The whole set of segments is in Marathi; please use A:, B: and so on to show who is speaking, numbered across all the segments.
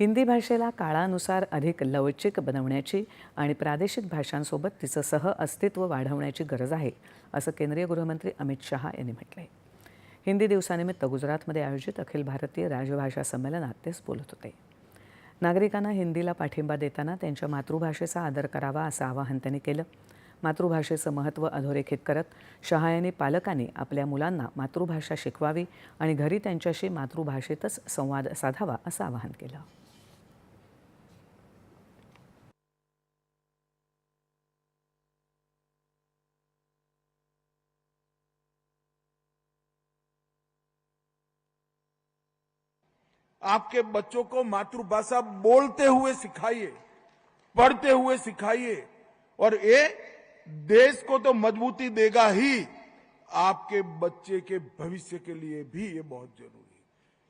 A: हिंदी भाषेला काळानुसार अधिक लवचिक बनवण्याची आणि प्रादेशिक भाषांसोबत तिचं सह अस्तित्व वाढवण्याची गरज आहे असं केंद्रीय गृहमंत्री अमित शहा यांनी म्हटलं आहे हिंदी दिवसानिमित्त गुजरातमध्ये आयोजित अखिल भारतीय राजभाषा संमेलनात तेच बोलत होते. नागरिकांना हिंदीला पाठिंबा देताना त्यांच्या मातृभाषेचा आदर करावा असं आवाहन त्यांनी केलं. मातृभाषेचं महत्त्व अधोरेखित करत शहा पालकांनी आपल्या मुलांना मातृभाषा शिकवावी आणि घरी त्यांच्याशी मातृभाषेतच संवाद साधावा असं आवाहन केलं.
B: आपके बच्चों को मातृभाषा बोलते हुए सिखाइए पढ़ते हुए सिखाइए और ये देश को तो मजबूती देगा ही। आपके बच्चे के भविष्य के लिए भी ये बहुत ज़रूरी है।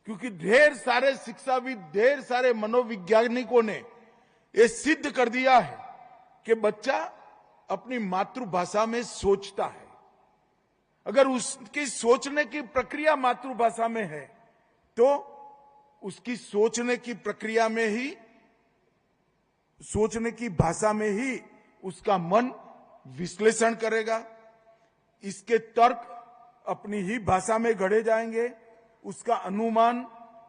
B: क्योंकि ढेर सारे शिक्षाविद, ढेर सारे मनोवैज्ञानिकों ने ये सिद्ध कर दिया है कि बच्चा अपनी मातृभाषा में सोचता है। अगर उसकी सोचने की प्रक्रिया मातृभाषा में है तो उसकी सोचने की प्रक्रिया में ही, सोचने की भाषा में ही उसका मन विश्लेषण करेगा इसके तर्क अपनी ही भाषा में गढ़े जाएंगे उसका अनुमान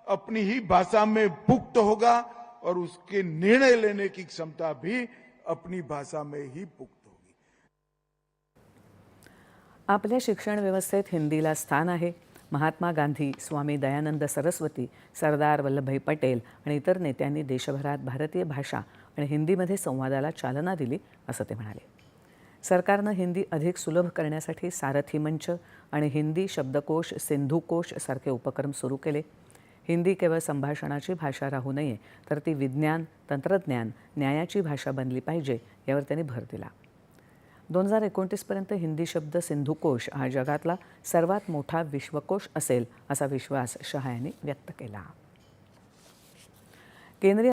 B: अपनी ही भाषा में पुख्त होगा और उसके निर्णय लेने की क्षमता भी अपनी भाषा में ही पुख्त होगी।
A: आपल्या शिक्षण व्यवस्थेत हिंदीला स्थान आहे. महात्मा गांधी स्वामी दयानंद सरस्वती सरदार वल्लभभाई पटेल आणि इतर नेत्यांनी देशभरात भारतीय भाषा आणि हिंदीमध्ये संवादाला चालना दिली असं ते म्हणाले. सरकारनं हिंदी अधिक सुलभ करण्यासाठी सारथी मंच आणि हिंदी शब्दकोश सिंधुकोश सारखे उपक्रम सुरू केले. हिंदी केवळ संभाषणाची भाषा राहू नये तर ती विज्ञान तंत्रज्ञान न्यायाची भाषा बनली पाहिजे यावर त्यांनी भर दिला. दोन हजार एकोणतीसपर्यंत हिंदी शब्द सिंधुकोश हा जगातला सर्वात मोठा विश्वकोश असेल असा विश्वास शहा यांनी व्यक्त केला. केंद्रीय